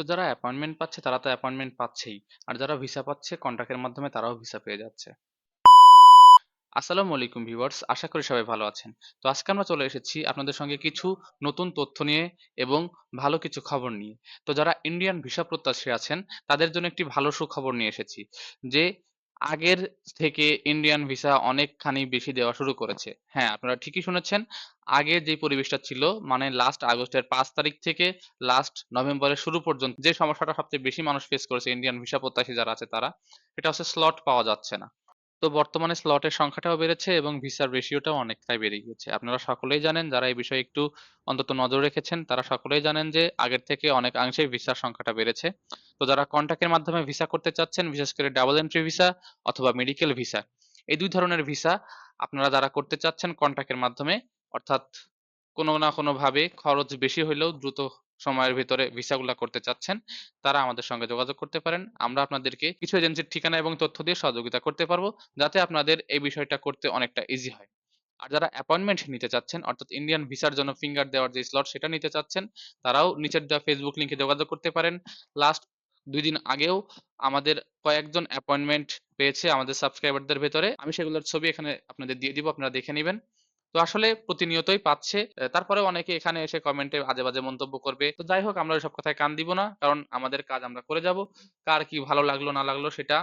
তো যারা অ্যাপয়েন্টমেন্ট পাচ্ছে, তারা তো অ্যাপয়েন্টমেন্ট পাচ্ছেই। আর যারা ভিসা পাচ্ছে কন্ট্রাক্টের মাধ্যমে তারাও ভিসা পেয়ে যাচ্ছে। আসসালামু আলাইকুম ভিউয়ার্স আশা করি সবাই ভালো আছেন। তো আজকে আমরা চলে এসেছি আপনাদের সঙ্গে কিছু নতুন তথ্য নিয়ে এবং ভালো কিছু খবর নিয়ে। তো যারা ইন্ডিয়ান ভিসা প্রত্যাশী আছেন, তাদের জন্য একটি ভালো সুখবর নিয়ে এসেছি। যে আগের থেকে ইন্ডিয়ান ভিসা অনেকখানি বেশি দেওয়া শুরু করেছে। হ্যাঁ, আপনারা ঠিকই শুনেছেন। আগে যে পরিবেশটা ছিল মানে লাস্ট আগস্টের পাঁচ তারিখ থেকে লাস্ট নভেম্বরের শুরু পর্যন্ত যে সমস্যাটা সবচেয়ে বেশি মানুষ ফেস করেছে ইন্ডিয়ান ভিসা প্রত্যাশী যারা আছে তারা, সেটা হচ্ছে স্লট পাওয়া যাচ্ছে না। তো বর্তমানে স্লটের সংখ্যাটাও বেড়েছে এবং ভিসার রেশিওটাও অনেকটাই বেড়ে গিয়েছে। আপনারা সকলেই জানেন, যারা এই বিষয়ে একটু অন্তত নজর রেখেছেন, তারা সকলেই জানেন যে আগের থেকে অনেকাংশেই ভিসার সংখ্যাটা বেড়েছে। তো যারা কন্ট্রাক্টের মাধ্যমে ভিসা করতে চাচ্ছেন, বিশেষ করে ডাবল এন্ট্রি ভিসা অথবা মেডিকেল ভিসা, এই দুই ধরনের ভিসা আপনারা যারা করতে চাচ্ছেন কন্ট্রাক্টের মাধ্যমে, অর্থাৎ কোনো না কোনোভাবে খরচ বেশি হইলেও দ্রুত সময়ের ভেতরে ভিসাগুলা করতে চাচ্ছেন, তারা আমাদের সঙ্গে যোগাযোগ করতে পারেন। আমরা আপনাদেরকে কিছু এজেন্সির ঠিকানা এবং তথ্য দিয়ে সহযোগিতা করতে পারব, যাতে আপনাদের এই বিষয়টা করতে অনেকটা ইজি হয়। আর যারা অ্যাপয়েন্টমেন্ট নিতে চাচ্ছেন অর্থাৎ ইন্ডিয়ান ভিসার জন্য ফিঙ্গার দেওয়ার যে স্লট সেটা নিতে চাচ্ছেন, তারাও নিচের দেওয়া ফেসবুক লিংকে যোগাযোগ করতে পারেন। লাস্ট দুই দিন আগেও আমাদের কয়েকজন অ্যাপয়েন্টমেন্ট পেয়েছে আমাদের সাবস্ক্রাইবারদের ভেতরে। আমি সেগুলোর ছবি এখানে আপনাদের দিয়ে দিব, আপনারা দেখে নিবেন। তো আসলে প্রতিনিয়তই পাচ্ছে। তারপরে অনেকে এখানে এসে কমেন্টে আজে বাজে মন্তব্য করবে। তো যাই হোক, আমরা ওইসব কথায় কান দিব না। কারণ আমাদের কাজ আমরা করে যাব। কার কি ভালো লাগল, না লাগল সেটা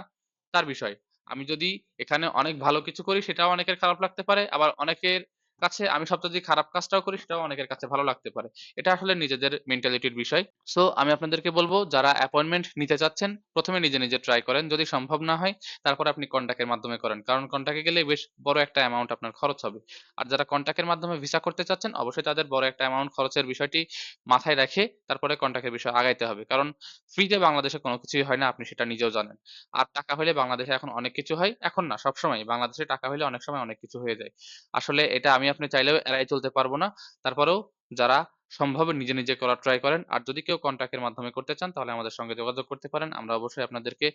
তার বিষয়। আমি যদি এখানে অনেক ভালো কিছু করি, সেটাও অনেকের খারাপ লাগতে পারে। আবার অনেকের কাছে আমি সবচেয়ে যদি খারাপ কাজটাও করি সেটাও অনেকের কাছে ভালো লাগতে পারে। এটা আসলে নিজেদের মেন্টালিটির বিষয়। সো আমি আপনাদেরকে বলব যারা অ্যাপয়েন্টমেন্ট নিতে চাচ্ছেন, ১ম এ নিজে, নিজে ট্রাই করেন। যদি সম্ভব না হয় তারপরে আপনি কন্ট্যাক্টের মাধ্যমে করেন। কারণ কন্ট্যাক্টে গেলে বেশ বড় একটা অ্যামাউন্ট আপনার খরচ হবে। আর যারা কন্ট্যাক্টের মাধ্যমে ভিসা করতে চাচ্ছেন অবশ্যই তাদের বড় একটা অ্যামাউন্ট খরচের বিষয়টি মাথায় রেখে তারপরে কন্ট্যাক্টের বিষয়ে আগাইতে হবে। কারণ ফ্রিতে বাংলাদেশে কোনো কিছুই হয় না আপনি সেটা নিজেও জানেন। আর টাকা হইলে বাংলাদেশে এখন অনেক কিছু হয়। এখন না সবসময় বাংলাদেশে টাকা হলে অনেক সময় অনেক কিছু হয়ে যায়। আসলে এটা আমি আপনি চাইলেও এড়াই চলতে পারব না। তারপরেও যারা সম্ভব নিজে, নিজে করার ট্রাই করেন। আর যদি কেউ কন্ট্রাক্টের মাধ্যমে করতে চান তাহলে আমাদের সঙ্গে যোগাযোগ করতে পারেন। আমরা অবশ্যই আপনাদেরকে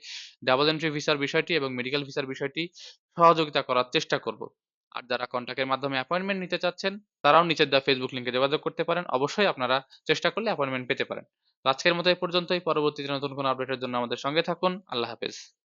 ডাবল এন্ট্রি ভিসার বিষয়টি এবং মেডিকেল ভিসার বিষয়টি সহযোগিতা করার চেষ্টা করব। আর যারা কন্ট্রাক্টের মাধ্যমে অ্যাপয়েন্টমেন্ট নিতে চাচ্ছেন তারাও নিচের দেওয়া ফেসবুক লিঙ্কে যোগাযোগ করতে পারেন। অবশ্যই আপনারা চেষ্টা করলে অ্যাপয়েন্টমেন্ট পেতে পারেন। আজকের মতো এই পর্যন্তই। পরবর্তীতে নতুন কোনো আপডেটের জন্য আমাদের সঙ্গে থাকুন। আল্লাহ হাফেজ।